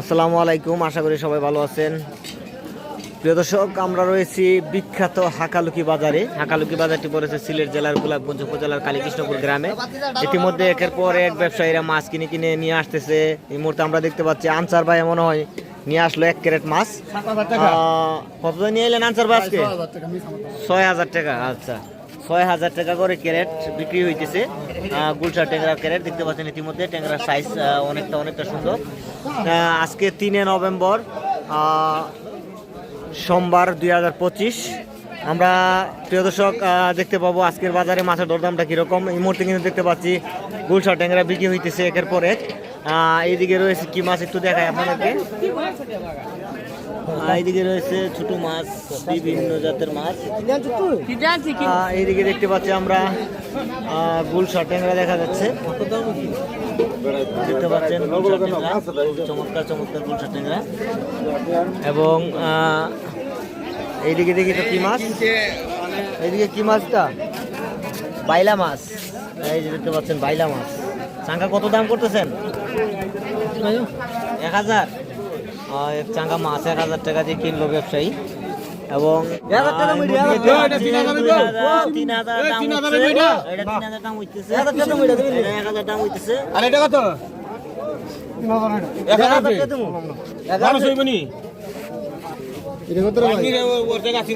আসসালামু আলাইকুম আশা করি সবাই ভালো আছেন। প্রিয় দর্শক আমরা রয়েছি বিখ্যাত হাকালুকি বাজারে। হাকালুকি বাজারটি পড়েছে সিলেট জেলার গোলাপগঞ্জ উপজেলার কালীকৃষ্ণপুর গ্রামে। ইতিমধ্যে একের পর এক ব্যবসায়ীরা মাছ কিনে কিনে নিয়ে আসতেছে। এই মুহূর্তে আমরা দেখতে পাচ্ছি আনসার ভাই মনে হয় নিয়ে আসলো এক ক্যারেট মাছ। কত নিয়ে এলেন আনসার ভাই আজকে? ছয় হাজার টাকা আচ্ছা। ছয় হাজার টাকা করে ক্যারেট বিক্রি হইতেছে। গুলশা ট্যাংরা ক্যারেট দেখতে পাচ্ছেন ইতিমধ্যে। ট্যাংরার সাইজ অনেকটা অনেকটা সুন্দর। আজকে তিনে নভেম্বর সোমবার দুই হাজার পঁচিশ। আমরা, প্রিয় দর্শক দেখতে পাবো আজকের বাজারে মাছের দরদামটা কীরকম। এই মুহূর্তে কিন্তু দেখতে পাচ্ছি গুলশা ট্যাংরা বিক্রি হইতেছে একের পর এক। এইদিকে রয়েছে কি মাছ একটু দেখাই আপনাদেরকে। এইদিকে রয়েছে ছোট মাছ বিভিন্ন জাতের মাছ। এইদিকে দেখতে পাচ্ছি আমরা গুলশা ট্যাংরা দেখা যাচ্ছে। দেখতে পাচ্ছেন চমৎকার চমৎকার গুলশা ট্যাংরা। এবং এইদিকে দেখি কি মাছ? এইদিকে কি মাছটা বাইলা মাছ। এই যে দেখতে পাচ্ছেন বাইলা মাছ। চাঙ্গা কত দাম করতেছেন? এক হাজার। এক চাঙ্গা মাছ এক হাজার টাকা দিয়ে কিনলো ব্যবসায়ী। এবং তিন হাজার দাম এটা হইতেছে। এটা এক হাজার দাম হইতেছে। আর এটা কত? এক হাজার ওর জায়গা আছে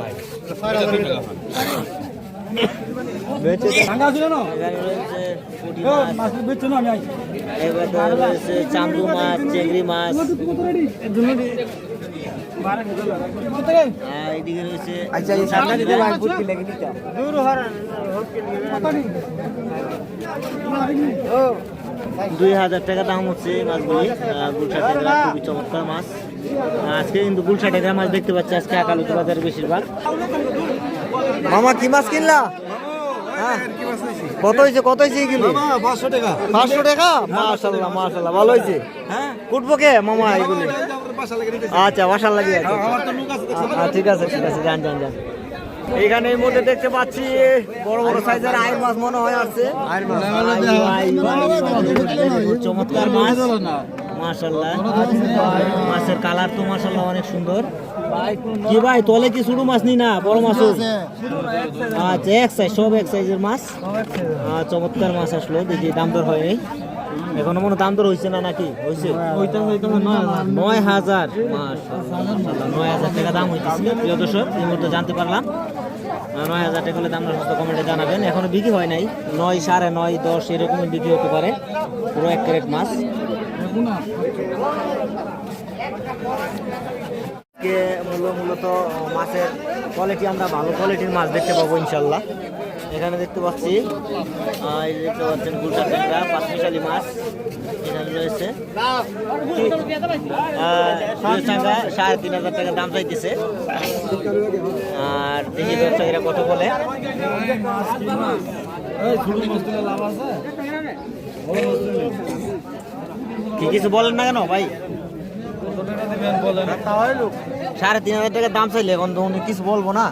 ভাই এবার রয়েছে মাছ চিংড়ি মাছ। রয়েছে দুই হাজার টাকা দাম হচ্ছে মাছগুলি। গুলশা টেকরা খুবই চমৎকার মাছ। আজকে কিন্তু গুলশা টেকরা মাছ দেখতে পাচ্ছি। আজকে আকালুকি বাজারে বেশিরভাগ। মামা কি মাছ কিনলা? কত হয়েছে কত হয়েছে এগুলি পাঁচশো টাকা। পাঁচশো টাকা? মাশাল্লাহ মাশাল্লাহ ভালো হয়েছে হ্যাঁ। কুটবো কে? মামা এগুলি আচ্ছা বাসার লাগিয়ে? আচ্ছা, ঠিক আছে ঠিক আছে যান যান যান। এইখানে এই মধ্যে দেখতে পাচ্ছি বড় বড় সাইজের আইর মাছ মনে হয় আসছে চমৎকার মাছ। মাশাল্লাহ মাছের কালার তো মাশাল্লাহ অনেক সুন্দর। কি ভাই তলে কি ছোট মাছ নি না? বড় মাছ আচ্ছা এক সাইজ সব এক সাইজের মাছ। চমৎকার মাছ আসলো। দেখি দাম দর হয়নি এখনও মনে দাম দর হয়েছে না নাকি? হয়েছে নয় হাজার। নয় হাজার টাকা দাম হইতেছিল। প্রিয় দর্শক এই মুহূর্তে জানতে পারলাম। নয় হাজার টাকা হলে দামটা সমস্ত কমেন্টে জানাবেন। এখনও বিক্রি হয় নাই। নয় সাড়ে নয় দশ এরকমই বিক্রি হতে পারে। পুরো এক ক্যারেট মাছ। মূলত মাছের কোয়ালিটি আমরা ভালো কোয়ালিটির মাছ দেখতে পাবো ইনশাল্লাহ। এখানে দেখতে পাচ্ছি এই দেখতে পাচ্ছেন গুলটা ট্যাংরা পাঁচমিশালি মাছ এখানে রয়েছে। আহ, সাড়ে তিন হাজার টাকা দাম চাইতেছে। আর দেখি ব্যবসায়ীরা কত বলে? কি কিছু বলেন না কেন ভাই? সাড়ে তিন হাজার টাকা দাম চাইলে এখন তো উনি কিছু বলব না।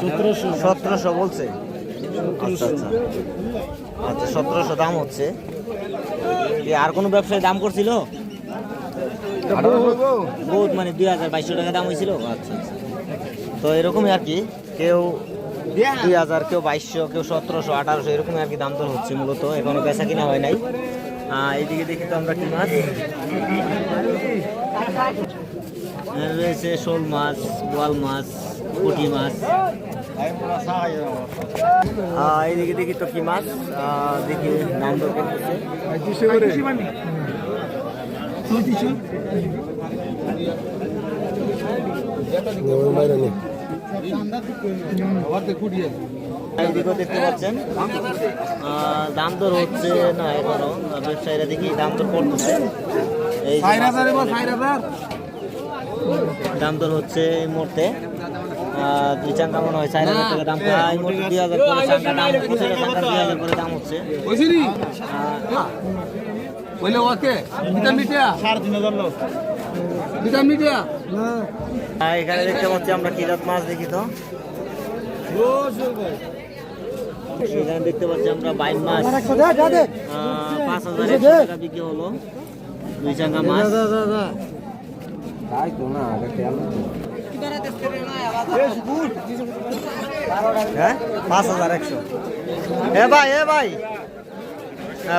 সতেরোশো সতেরোশো বলছে। আচ্ছা আচ্ছা। আচ্ছা সতেরোশো দাম হচ্ছে। কি আর কোনো ব্যবসায়ী দাম করছিল? বহুত মানে দুই হাজার বাইশশো টাকা দাম হয়েছিল আচ্ছা আচ্ছা। তো এরকমই আর কি। কেউ দুই হাজার কেউ বাইশশো কেউ সতেরোশো আঠারোশো এরকমই আর কি দাম দর হচ্ছে মূলত। এখনও বেচা কিনা হয় নাই। আহ, এইদিকে দেখি তো আমরা কি মাছ। রয়েছে শোল মাছ বোয়াল মাছ পুঁটি মাছ। এইদিকে দেখি তো কি মাছ। দেখি নাম দেখতে পাচ্ছেন। আহ, দাম দর হচ্ছে না এখনও ব্যবসায়ীরা দেখি দাম দর করতেছে। এই দাম দর হচ্ছে এই মুহূর্তে। দুই চাঙ্গা মনে হয় চার হাজার টাকা দাম। পায় এই দুই হাজার করে চাঙ্গা দাম প্রতিটা চাঙ্গা দুই হাজার করে দাম হচ্ছে। বুঝছি বলে ওকে বিটান মিটিয়া সাড়ে তিন হাজার লোক বিটান মিটিয়া এখানে দেখতে পাচ্ছি আমরা কিরাত মাছ দেখি তো। এখানে দেখতে পাচ্ছি আমরা বাইন মাছ। পাঁচ হাজার টাকা বিক্রি হলো। দুই চাঙ্গা মাছ। হ্যাঁ? পাঁচ হাজার একশো। এ ভাই এ ভাই।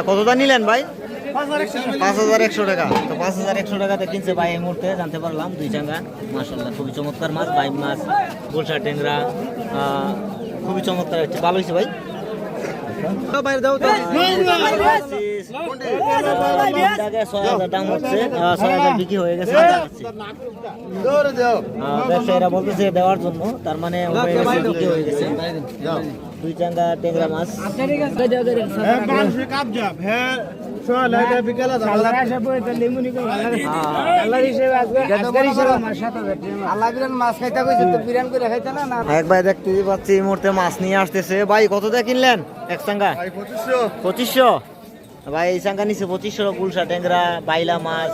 কতটা নিলেন ভাই? পাঁচ হাজার একশো। টাকা। তো পাঁচ হাজার একশো টাকাতে কিনছে ভাই এই মুহূর্তে জানতে পারলাম। দুই চাঙ্গা মাসাল্লাহ খুবই চমৎকার মাছ। বাইম মাছ গোলসা ট্যাংরা খুবই চমৎকার হচ্ছে ভালো হয়েছে ভাই। ব্যবসায়ীরা বলতেছে দেওয়ার জন্য তার মানে হয়ে বিক্রি হয়ে গেছে দুই চাঙ্গা ট্যাংরা মাছ এক ভাই দেখতে পাচ্ছি এই মুহূর্তে মাছ নিয়ে আসতেছে। ভাই কত দিয়ে কিনলেন? এক চাঙ্গা? পঁচিশশো। ভাই এই চাঙ্গা নিচে পঁচিশশো গুলশা ট্যাংরা বাইলা মাছ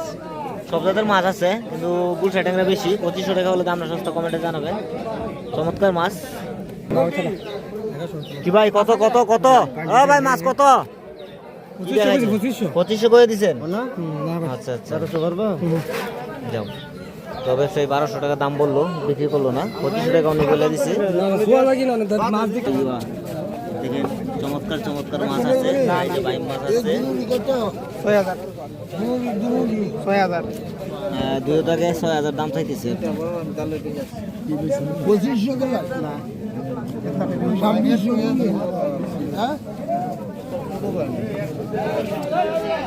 সব জাতের মাছ আছে কিন্তু গুলশা ট্যাংরা বেশি। পঁচিশশো টাকা হলে দামটা সস্তা কমেন্টে জানাবেন চমৎকার মাছ। কি ভাই কত কত কত? ও ভাই মাছ কত? পঁচিশশো করে দিচ্ছেন আচ্ছা আচ্ছা। যাও। তবে সেই বারোশো টাকা দাম বলল বিক্রি করল না। পঁচিশশো টাকা উনি বলে দিছে। দেখেন চমৎকার চমৎকার মাছ আছে। এই যে বাইম মাছ আছে। দুই টাকায় ছয় হাজার দাম চাইতেছে। তো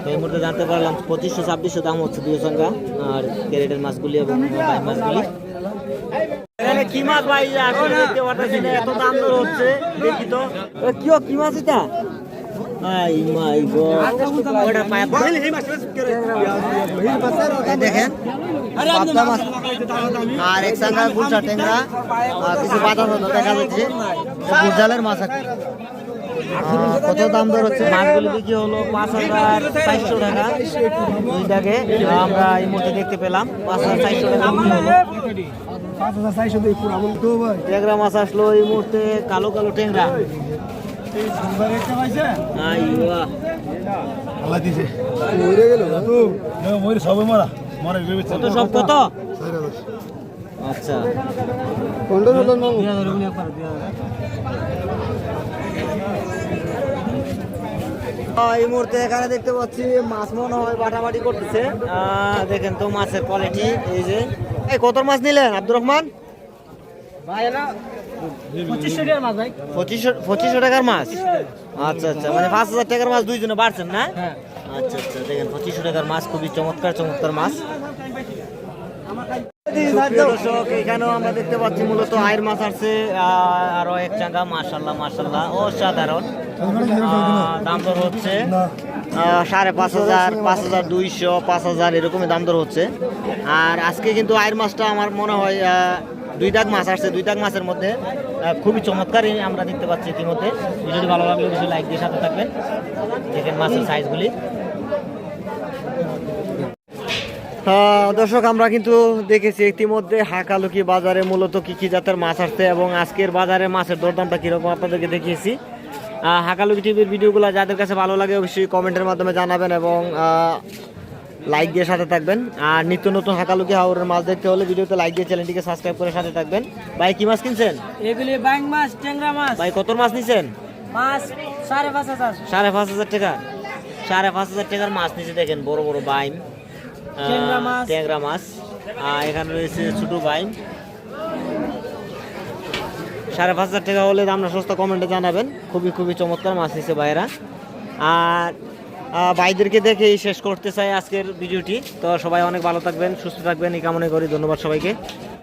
এই মুহূর্তে জানতে পারলাম পঁচিশশো ছাব্বিশশো দাম হচ্ছে দুই সংখ্যা আর ক্যারেটের মাছগুলি এবং মাছগুলি। কি মাছ ভাই? আসলে দেখতে পারতেছি না এত দাম দর হচ্ছে দেখি তো। এ, কি মাছ এটা? আই মাই গড। ওটা পায়া? এই দেখেন। পাবদা মাছ। আর এক সাঙ্গা ট্যাংরা আর কিছু বাদাম দেখা যাচ্ছে। গুজালের মাছ কত দাম দর হচ্ছে? মাছগুলি বিক্রি হলো পাঁচ হাজার চারশো টাকা। দুইটাকে আমরা এই মুহূর্তে দেখতে পেলাম। পাঁচ হাজার চারশো টাকা বিক্রি হলো। ট্যাংরা মাছ আসলো এই মুহূর্তে কালো কালো ট্যাংরা। কত সব কত? আচ্ছা। এই মুহূর্তে এখানে দেখতে পাচ্ছি মাছ মনে হয় বাটাবাটি করতেছে। দেখেন তো মাছের কোয়ালিটি এই যে। এই কত মাছ নিলেন আব্দুর রহমান? পঁচিশশো টাকার মাছ আচ্ছা আচ্ছা মানে পাঁচ হাজার টাকার মাছ দুইজনে বাড়ছেন না? আচ্ছা আচ্ছা দেখেন পঁচিশশো টাকার মাছ খুবই চমৎকার চমৎকার মাছ। দেখতে পাচ্ছি মূলত মাছ আহ, আরও এক দাম দর হচ্ছে সাড়ে পাঁচ হাজার পাঁচ হাজার দুইশো পাঁচ হাজার এরকমই দাম দর হচ্ছে। আর আজকে কিন্তু আয়ের মাছটা আমার মনে হয় দুই দাগ মাছ আসছে দুই দাগ মাছের মধ্যে খুবই চমৎকারই আমরা দেখতে পাচ্ছি ইতিমধ্যে। ভিডিওটি ভালো লাগলে কিছু লাইক দিয়ে সাথে থাকবেন। দেখেন মাছের সাইজগুলি দর্শক আমরা কিন্তু দেখেছি ইতিমধ্যে হাকালুকি বাজারে মূলত কি কি জাতের মাছ আসছে এবং আজকের বাজারে মাছের দরদামটা কীরকম আপনাদেরকে দেখিয়েছি। হাকালুকি টিভির ভিডিওগুলো যাদের কাছে ভালো লাগে অবশ্যই কমেন্টের মাধ্যমে জানাবেন এবং লাইক দিয়ে সাথে থাকবেন। আর নিত্য নতুন হাকালুকি হাওরের মাছ দেখতে হলে ভিডিওতে লাইক দিয়ে চ্যানেলটিকে সাবস্ক্রাইব করে সাথে থাকবেন। ভাই কি মাছ কিনছেন? এগুলি ব্যাং মাছ ট্যাংরা মাছ। ভাই কত মাছ নিছেন? মাছ সাড়ে পাঁচ হাজার। সাড়ে পাঁচ হাজার টাকা? সাড়ে পাঁচ হাজার টাকার মাছ নিচে দেখেন বড় বড় বাইম ট্যাংরা মাছ। ট্যাংরা মাছ। আর এখানে রয়েছে ছোটো বাইন সাড়ে পাঁচ হাজার টাকা হলে আপনার সস্তা কমেন্টে জানাবেন। খুবই খুবই চমৎকার মাছ নিচ্ছে ভাইরা। আর ভাইদেরকে দেখেই শেষ করতে চাই আজকের ভিডিওটি। তো সবাই অনেক ভালো থাকবেন সুস্থ থাকবেন এই কামনা করি। ধন্যবাদ সবাইকে।